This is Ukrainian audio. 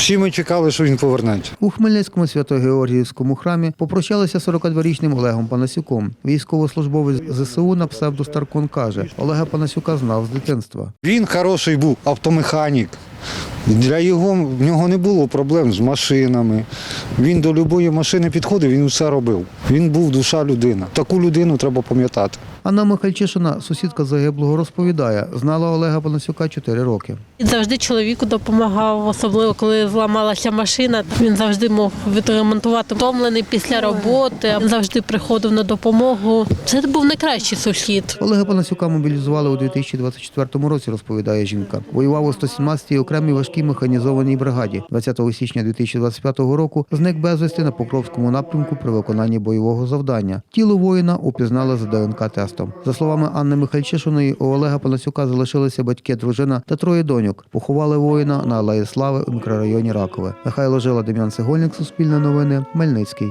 Всі ми чекали, що він повернеться. У Хмельницькому Свято-Георгіївському храмі попрощалися 42-річним Олегом Панасюком. Військовослужбовець ЗСУ на псевдо Старкон каже, Олега Панасюка знав з дитинства. Він хороший був автомеханік. Для його в нього не було проблем з машинами. Він до будь-якої машини підходив, він все робив. Він був душа людина. Таку людину треба пам'ятати. Анна Михальчишина, сусідка загиблого, розповідає, знала Олега Панасюка 4 роки. Він завжди чоловіку допомагав, особливо коли зламалася машина. Він завжди мог відремонтувати втомлений після роботи. Він завжди приходив на допомогу. Це був найкращий сусід. Олега Панасюка мобілізували у 2024 році, розповідає жінка. Воював у 117-й окремій важкій механізованій бригаді. 20 січня 2025 року зник безвісти на Покровському напрямку при виконанні бойового завдання. Тіло воїна упізнали за ДНК-тестом. За словами Анни Михальчишиної, у Олега Панасюка залишилися батьки, дружина та троє доньок. Поховали воїна на Алеї Слави у мікрорайоні Ракове. Михайло Жила, Дем'ян Сегольник, Суспільне новини, Мельницький.